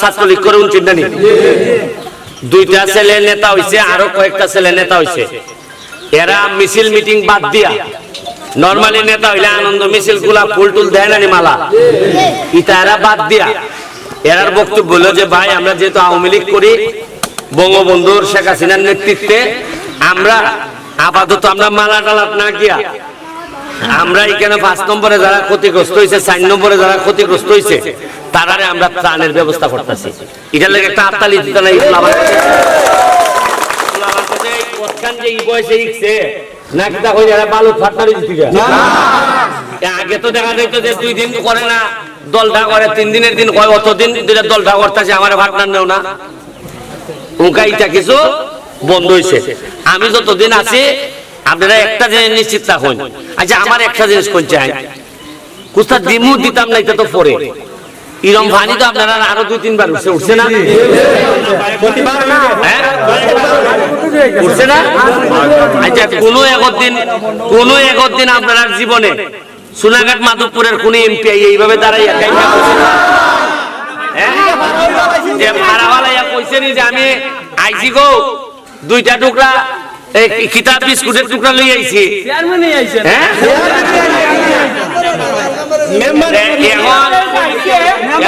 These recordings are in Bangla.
ছাত্রলীগ করে চিন্তা নেই। দুইটা ছেলে নেতা হইছে, আরও কয়েকটা ছেলে নেতা এরা মিছিল মিটিং বাদ দিয়া নরমালি নেতা হইলে আনন্দ মিছিলগুলা ফুল টুল দেয় মালা? ইটা এরা বাদ দিয়া। এরার বক্তব্য হলো যে, ভাই, আমরা যেহেতু আওয়ামী লীগ করি, বঙ্গবন্ধুর শেখ হাসিনার নেতৃত্বে, আমরা আপাতত আমরা মালা টালাত না গিয়া আমরা এখানে পাঁচ নম্বরে যারা ক্ষতিগ্রস্ত হয়েছে চার নম্বরে যারা ক্ষতিগ্রস্ত হয়েছে তারারে আমরা ত্রাণের ব্যবস্থা করতেছি। এটার লাগে একটা আত্মালি দিতে নাই ইসলামাবাদ যে এই বয়সে ইকছে নাকি হয়ে যারা বালু ফাটারি দিতে আগে তো দেখা যাইতো যে দুই দিন করে না দলটা করে তিন দিনের দিন কয় অত দিন দুইটা দলটা করতেছে আমার ভাটনার নেও না। কিছু বন্ধ হয়েছে আমি যতদিন আছি আপনারা একটা জিনিস নিশ্চিত থাকুন আচ্ছা আমার একটা জিনিস কোন চাই কুস্তা দিমু দিতাম না, এটা তো পরে ইরম ভানি তো আপনারা আরও দুই, তিনবার উঠছে উঠছে না হ্যাঁ? উঠছে না আচ্ছা কোনো একদিন কোনো একদিন আপনার জীবনে সোনাঘাট মাধবপুরের কোন এমপি এইভাবে দাঁড়াইয়া কাইমা না? হ্যাঁ? যে ভাড়াওয়ালাইয়া কইছে নি যে আমি আইছি গো, দুইটা টুকরা এই কিতাব বিস্কুটের টুকরা লই আইছি। হ্যাঁ?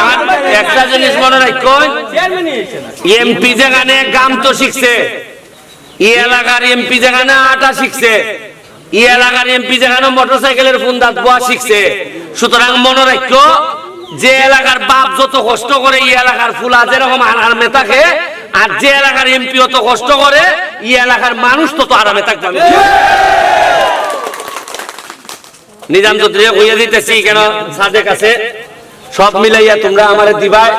এখন একটা জিনিস মনে রাখুন এমপি যেখানে গাম তো শিখছে ই এলাকার এমপি যেখানে আটা শিখছে ই এলাকার এমপি যেখানে মোটরসাইকেলের ফোন দাঁত বোয়া শিখছে। সুতরাং মনে রাখো যে এলাকার বাপ যত কষ্ট করে ই এলাকার ফুলা যেরকম আরামে থাকে আর যে এলাকার এমপি অত কষ্ট করে, এই এলাকার মানুষ তত আরামে থাকবে নিজাম চৌধুরী কইয়া দিতেছি, কেন সাদেক আছে? সব মিলাইয়া তোমরা আমারে দিবাই।